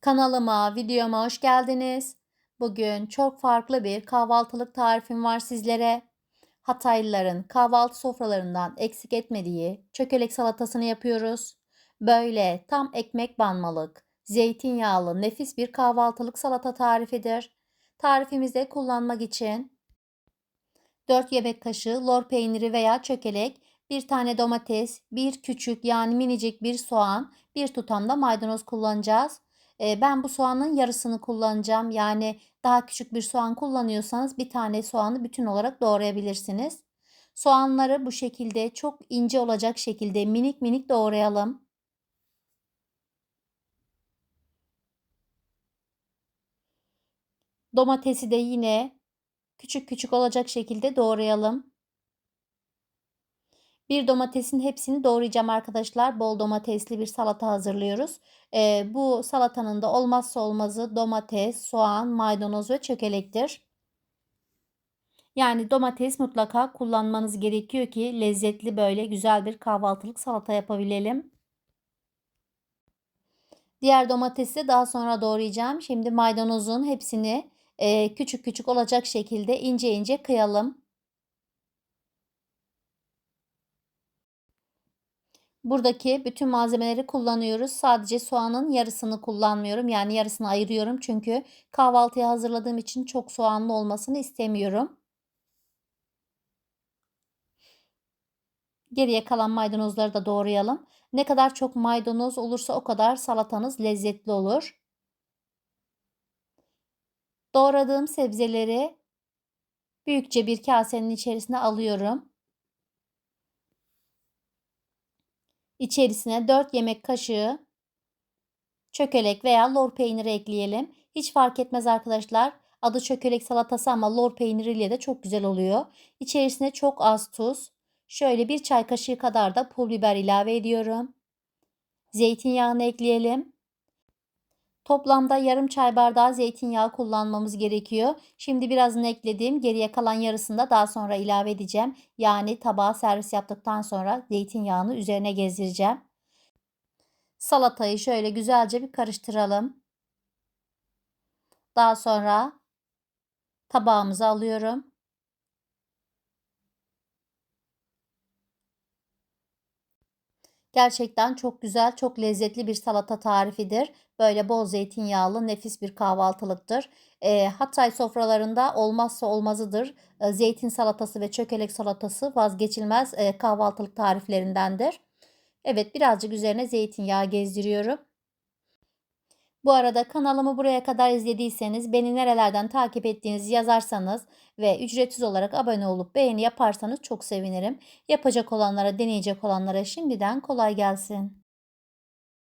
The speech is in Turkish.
Kanalıma, videoma hoş geldiniz. Bugün çok farklı bir kahvaltılık tarifim var sizlere. Hataylıların kahvaltı sofralarından eksik etmediği çökelek salatasını yapıyoruz. Böyle tam ekmek banmalık, zeytinyağlı nefis bir kahvaltılık salata tarifidir. Tarifimizde kullanmak için 4 yemek kaşığı lor peyniri veya çökelek, 1 tane domates, 1 küçük yani minicik bir soğan, 1 tutam da maydanoz kullanacağız. Ben bu soğanın yarısını kullanacağım. Yani daha küçük bir soğan kullanıyorsanız bir tane soğanı bütün olarak doğrayabilirsiniz. Soğanları bu şekilde çok ince olacak şekilde minik minik doğrayalım. Domatesi de yine küçük küçük olacak şekilde doğrayalım. Bir domatesin hepsini doğrayacağım arkadaşlar. Bol domatesli bir salata hazırlıyoruz. Ee, bu salatanın da olmazsa olmazı domates, soğan, maydanoz ve çökelektir. Yani domates mutlaka kullanmanız gerekiyor ki lezzetli böyle güzel bir kahvaltılık salata yapabilelim. Diğer domatesi daha sonra doğrayacağım. Şimdi maydanozun hepsini e, küçük küçük olacak şekilde ince ince kıyalım. Buradaki bütün malzemeleri kullanıyoruz. Sadece soğanın yarısını kullanmıyorum. Yani yarısını ayırıyorum. Çünkü kahvaltıya hazırladığım için çok soğanlı olmasını istemiyorum. Geriye kalan maydanozları da doğrayalım. Ne kadar çok maydanoz olursa o kadar salatanız lezzetli olur. Doğradığım sebzeleri büyükçe bir kasenin içerisine alıyorum. İçerisine 4 yemek kaşığı çökelek veya lor peyniri ekleyelim. Hiç fark etmez arkadaşlar. Adı çökelek salatası ama lor peyniriyle de çok güzel oluyor. İçerisine çok az tuz, şöyle bir çay kaşığı kadar da pul biber ilave ediyorum. Zeytinyağını ekleyelim. Toplamda yarım çay bardağı zeytinyağı kullanmamız gerekiyor. Şimdi birazını ekledim. Geriye kalan yarısını da daha sonra ilave edeceğim. Yani tabağa servis yaptıktan sonra zeytinyağını üzerine gezdireceğim. Salatayı şöyle güzelce bir karıştıralım. Daha sonra tabağımıza alıyorum. Gerçekten çok güzel, çok lezzetli bir salata tarifidir. Böyle bol zeytinyağlı nefis bir kahvaltılıktır. E, Hatay sofralarında olmazsa olmazıdır. E, zeytin salatası ve çökelek salatası vazgeçilmez e, kahvaltılık tariflerindendir. Evet birazcık üzerine zeytinyağı gezdiriyorum. Bu arada kanalımı buraya kadar izlediyseniz, beni nerelerden takip ettiğinizi yazarsanız ve ücretsiz olarak abone olup beğeni yaparsanız çok sevinirim. Yapacak olanlara, deneyecek olanlara şimdiden kolay gelsin.